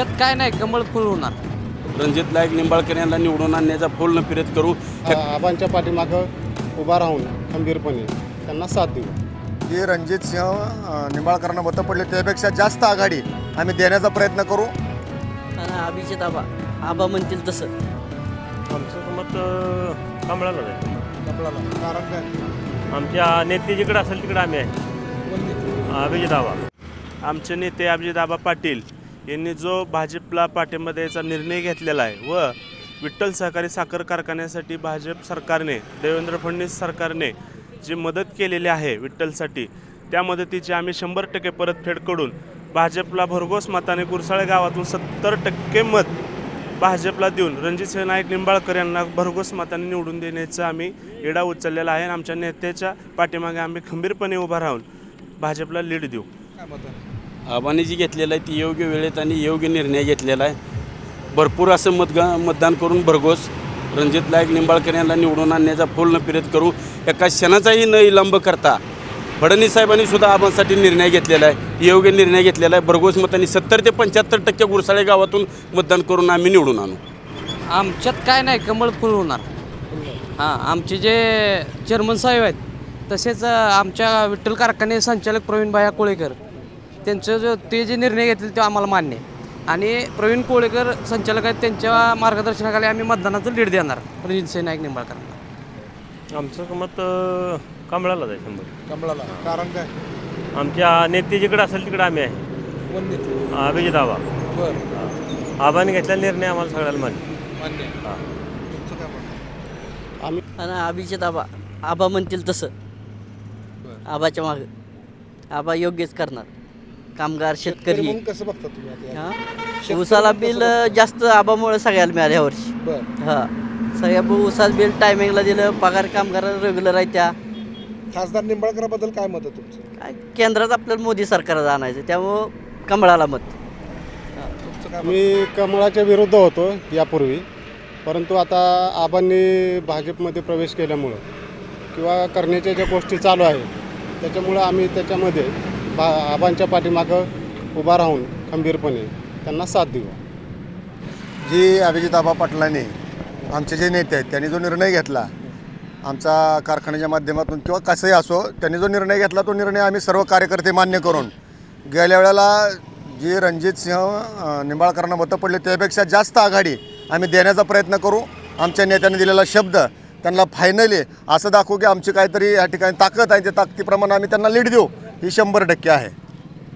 आमच्यात काय नाही कमळ फुल होणार. रणजित नाईक निंबाळकर यांना निवडून आणण्याचा पूर्ण प्रयत्न करू. आबांच्या पाठीमागं उभा राहून खंबीरपणे त्यांना साथ देऊ. जी रणजित सिंह निंबाळकरांना मतं पडले त्यापेक्षा जास्त आघाडी आम्ही देण्याचा प्रयत्न करू. आणि अभिजित आबा आबा म्हणतील तसं. आमचं मत कमळाला. जाईल कारण काय? आमच्या नेते जिकडे असेल तिकडे आम्ही आहे. अभिजित आबा. आमचे नेते अभिजितआबा पाटील. यांनी जो भाजपला पाठिंबा द्यायचा निर्णय घेतलेला आहे व विठ्ठल सहकारी साखर कारखान्यासाठी भाजप सरकारने देवेंद्र फडणवीस सरकारने जी मदत केलेली आहे विठ्ठलसाठी त्या मदतीची आम्ही शंभर टक्के परतफेड करून भाजपला भरघोस मताने गुरसाळे गावातून सत्तर टक्के मत भाजपला देऊन रणजितसिंह नाईक निंबाळकर यांना भरघोस मताने निवडून देण्याचा आम्ही इडा उचललेला आहे आणि आमच्या नेत्याच्या पाठीमागे आम्ही खंबीरपणे उभा राहून भाजपला लीड देऊ. आबांनी जी घेतलेलं आहे ती योग्य वेळेत आणि योग्य निर्णय घेतलेला आहे. भरपूर असं मतगा मतदान करून भरघोस रणजित नाईक निंबाळकर यांना निवडून आणण्याचा पूर्ण प्रयत्न करू. एका क्षणाचाही न विलंब करता फडणवीस साहेबांनी सुद्धा आबांसाठी निर्णय घेतलेला आहे. योग्य निर्णय घेतलेला आहे. भरघोस मतांनी सत्तर ते पंच्याहत्तर टक्के गुरसाळे गावातून मतदान करून आम्ही निवडून आणू. आमच्यात काय नाही कमळ फुल होणार. हां आमचे जे चेअरमन साहेब आहेत तसेच आमच्या विठ्ठल कारखाने संचालक प्रवीण भाया कोळेकर त्यांचं जो ते जे निर्णय घेतले ते आम्हाला मान्य आहे. आणि प्रवीण कोळेकर संचालक आहेत त्यांच्या मार्गदर्शनाखाली आम्ही मतदानाचं लीड देणार. रणजित नाईक निंबाळकरांना. आमचं मत अं, कमळाला जाईल शंभर. कमळाला. कारण काय? आमच्या नेते जिकडे असेल तिकडे आम्ही आहे. अभिजित आबा. आबाने घेतलेला निर्णय आम्हाला सगळ्याला मान्य आणि अभिजित आबा. आबा म्हणतील तसं. आबाच्या मागं. आबा योग्यच करणार. कामगार शेतकरी म्हणून कसं बघता तुम्ही आता या? हां? उसाला बिल जास्त आबामुळे सगळ्याला मिळालं यावर्षी बरं. हां. सगळ्या उसाला बिल टायमिंगला दिलं पगार कामगार रेग्युलर आहे त्या. खासदार निंबाळकराबद्दल काय मत आहे तुमचं? काय केंद्रात आपल्याला मोदी सरकारला आणायचं त्यामुळं कमळाला मत. मी कमळाच्या विरुद्ध होतो यापूर्वी परंतु आता आबांनी भाजपमध्ये प्रवेश केल्यामुळं किंवा करण्याच्या ज्या गोष्टी चालू आहेत त्याच्यामुळं आम्ही त्याच्यामध्ये बा आबांच्या पाठीमागं उभा राहून खंबीरपणे त्यांना साथ देऊ. जी अभिजित आबा पाटलांनी आमचे जे नेते आहेत त्यांनी जो निर्णय घेतला आमचा कारखान्याच्या माध्यमातून किंवा कसंही असो त्यांनी जो निर्णय घेतला तो निर्णय आम्ही सर्व कार्यकर्ते मान्य करून गेल्या वेळेला जी रणजित सिंह निंबाळकरांना मतं पडले त्यापेक्षा जास्त आघाडी आम्ही देण्याचा प्रयत्न करू. आमच्या नेत्यांनी दिलेला शब्द त्यांना फायनली असं दाखवू की आमची काहीतरी या ठिकाणी ताकद आहे त्या ताकदीप्रमाणे आम्ही त्यांना लीड देऊ. ही शंभर टक्के आहे.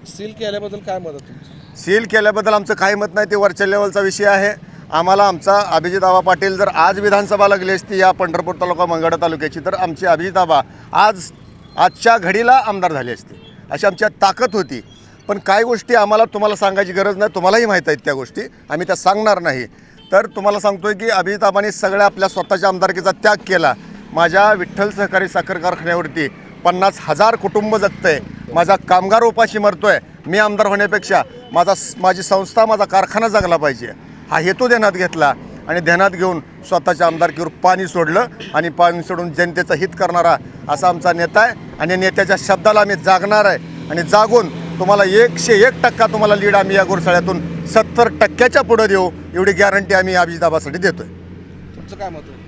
सील केल्याबद्दल काय आहे तुमचं? सील केल्याबद्दल आमचं काही मत नाही ते वरच्या लेवलचा विषय आहे. आम्हाला आमचा अभिजित आबा पाटील जर आज विधानसभा लागली असती या पंढरपूर तालुका मंगळा तालुक्याची तर आमची अभिजित आबा आज आजच्या घडीला आमदार झाली असते. अशी आमच्यात ताकद होती. पण काही गोष्टी आम्हाला तुम्हाला सांगायची गरज नाही तुम्हालाही माहीत आहेत त्या गोष्टी. आम्ही त्या सांगणार नाही. तर तुम्हाला सांगतोय की अभिजित आबांनी सगळ्या आपल्या स्वतःच्या आमदारकीचा त्याग केला. माझ्या विठ्ठल सहकारी साखर कारखान्यावरती पन्नास हजार कुटुंब जगतंय. माझा कामगार उपाशी मरतो आहे मी आमदार होण्यापेक्षा माझा माझी संस्था माझा कारखाना जगला पाहिजे. हा हेतू ध्यानात घेतला आणि ध्यानात घेऊन स्वतःच्या आमदारकीवर पाणी सोडलं आणि पाणी सोडून जनतेचं हित करणारा असा आमचा नेता आहे आणि नेत्याच्या शब्दाला आम्ही जागणार आहे आणि जागून तुम्हाला एकशे एक टक्का तुम्हाला लीड आम्ही या घोरसाळ्यातून सत्तर टक्क्याच्या पुढं देऊ एवढी गॅरंटी आम्ही अभिजिताबासाठी आहे तुमचं काय मत आहे?